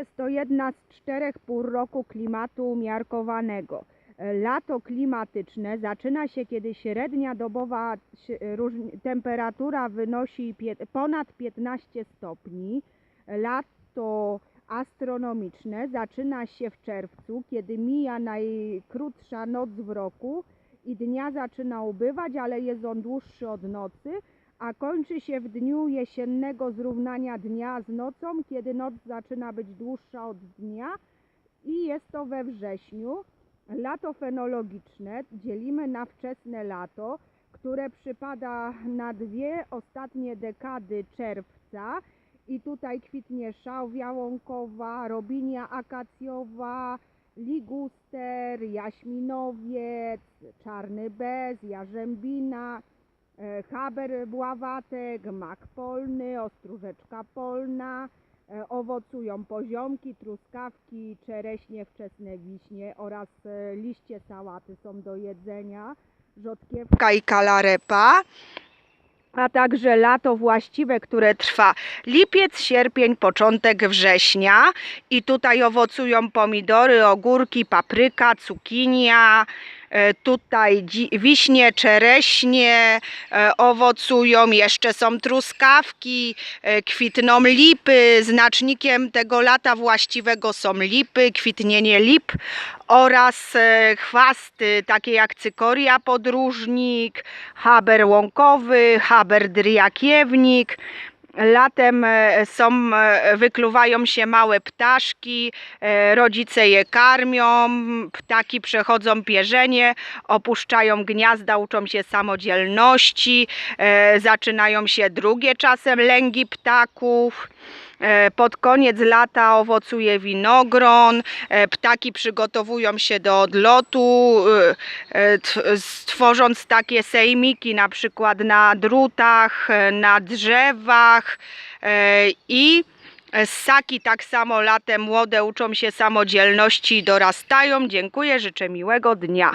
jest to jedna z czterech pór roku klimatu umiarkowanego. Lato klimatyczne zaczyna się, kiedy średnia dobowa temperatura wynosi ponad 15 stopni. Lato astronomiczne zaczyna się w czerwcu, kiedy mija najkrótsza noc w roku i dnia zaczyna ubywać, ale jest on dłuższy od nocy, a kończy się w dniu jesiennego zrównania dnia z nocą, kiedy noc zaczyna być dłuższa od dnia i jest to we wrześniu. Lato fenologiczne dzielimy na wczesne lato, które przypada na dwie ostatnie dekady czerwca i tutaj kwitnie szałwia łąkowa, robinia akacjowa, liguster, jaśminowiec, czarny bez, jarzębina, haber bławatek, mak polny, ostróżeczka polna, e, owocują poziomki, truskawki, czereśnie, wczesne wiśnie oraz e, liście sałaty są do jedzenia, rzodkiewka i kalarepa a także lato właściwe, które trwa. Lipiec, sierpień, początek września. I tutaj owocują pomidory, ogórki, papryka, cukinia, e, tutaj wiśnie, czereśnie. E, owocują, jeszcze są truskawki, e, kwitną lipy, znacznikiem tego lata właściwego są lipy, kwitnienie lip oraz chwasty takie jak cykoria podróżnik, haber łąkowy, haber dryjakiewnik. Latem e, są, e, wykluwają się małe ptaszki, e, rodzice je karmią, ptaki przechodzą pierzenie, opuszczają gniazda, uczą się samodzielności, zaczynają się drugie czasem lęgi ptaków. E, Pod koniec lata owocuje winogron, e, ptaki przygotowują się do odlotu, e, t- stworząc takie sejmiki na przykład na drutach, na drzewach i ssaki tak samo latem młode uczą się samodzielności i dorastają. Dziękuję, życzę miłego dnia.